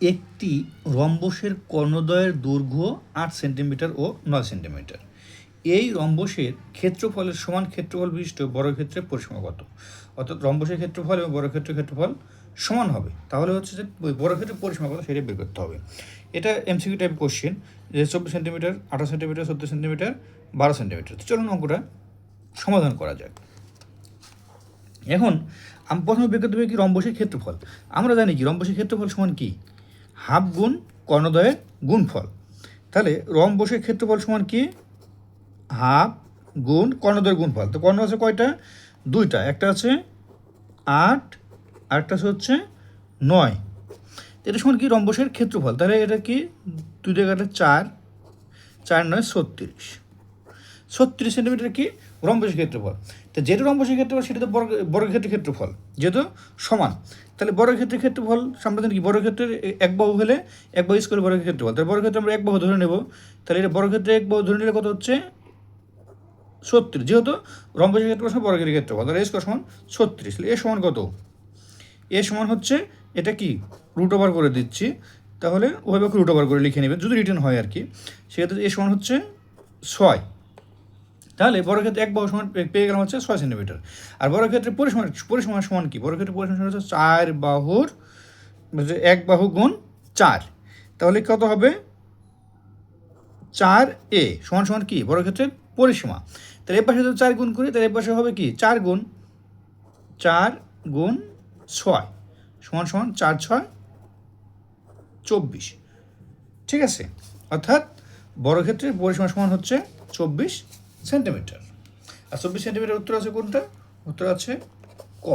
একটি রম্বসের কর্ণদ্বয়ের দৈর্ঘ্য আট সেন্টিমিটার ও নয় সেন্টিমিটার। এই রম্বসের ক্ষেত্রফলের সমান ক্ষেত্রফল বিশিষ্ট বর্গক্ষেত্রের পরিসীমা কত? অর্থাৎ রম্বসের ক্ষেত্রফল এবং বর্গক্ষেত্রের ক্ষেত্রফল সমান হবে। তাহলে হচ্ছে যে বর্গক্ষেত্রের পরিসীমা কত সেটা বের করতে হবে। এটা এমসিকিউ টাইপ কোশ্চেন যে চব্বিশ সেন্টিমিটার, আঠারো সেন্টিমিটার, চোদ্দ সেন্টিমিটার, বারো সেন্টিমিটার। তো চলুন অঙ্কটা সমাধান করা যাক। এখন, আমি প্রথমে বের করতে হবে কি রম্বসের ক্ষেত্রফল। আমরা জানি কি, রম্বসের ক্ষেত্রফল সমান কি? হাফ গুণ কর্ণদয়ের গুণফল। তাহলে রম্বসের ক্ষেত্রফল সমান কি? হাফ গুণ কর্ণদয়ের গুণফল। তো কর্ণ আছে কয়টা? দুইটা। একটা আছে আট, আরেকটা হচ্ছে নয়। এটা সমান কি? রম্বসের ক্ষেত্রফল। তাহলে এটা কি? দুই জায়গাটা চার। চার নয়, ছত্রিশ। ছত্রিশ সেন্টিমিটার কি রম্বসের ক্ষেত্রফল। তো যেটা রম্বসের ক্ষেত্রফল, সেটা তো বর্গ বর্গক্ষেত্রের ক্ষেত্রফল। যেহেতু সমান, তাহলে বর্গক্ষেত্রের ক্ষেত্রফল সম্পাদন কি? বর্গক্ষেত্রের এক বাহু হলে এক বাহু স্কোয়ার বর্গের ক্ষেত্রফল। তাহলে বর্গক্ষেত্রে আমরা এক বাহু ধরে নেব। তাহলে এটা বর্গক্ষেত্রে এক বাহু ধরে নিলে কত হচ্ছে? ছত্রিশ। যেহেতু রম্বসের ক্ষেত্রফল সমান বর্গের ক্ষেত্রফল, তাহলে এ সমান ছত্রিশ। এ সমান কত? এ সমান হচ্ছে এটা কি? রুট ওভার করে দিচ্ছি। তাহলে ওভাবে রুট ওভার করে লিখে নেবেন। যদি রিটার্ন হয় আর কি, সেক্ষেত্রে এ সমান হচ্ছে ছয়। তাহলে বড় ক্ষেত্রে এক বাহু সমান পেয়ে গেলাম হচ্ছে ছয় সেন্টিমিটার। আর বড় ক্ষেত্রে পরিসীমা পরিসীমা সমান কি? বড় ক্ষেত্রে পরিসীমা হচ্ছে চার বাহুর এক বাহু গুণ চার। তাহলে কত হবে? চার এ সমান সমান কি? বড় ক্ষেত্রের পরিসীমা। তাহলে এ পাশে যদি চার গুণ করি, তাহলে এ পাশে হবে কি? চার গুণ চার গুণ ছয়। সমান সমান চার ছয় চব্বিশ। ঠিক আছে? অর্থাৎ বড় ক্ষেত্রের পরিসীমা সমান হচ্ছে চব্বিশ সেন্টিমিটার। আর চব্বিশ সেন্টিমিটার উত্তর আছে কোনটা? উত্তর আছে ক।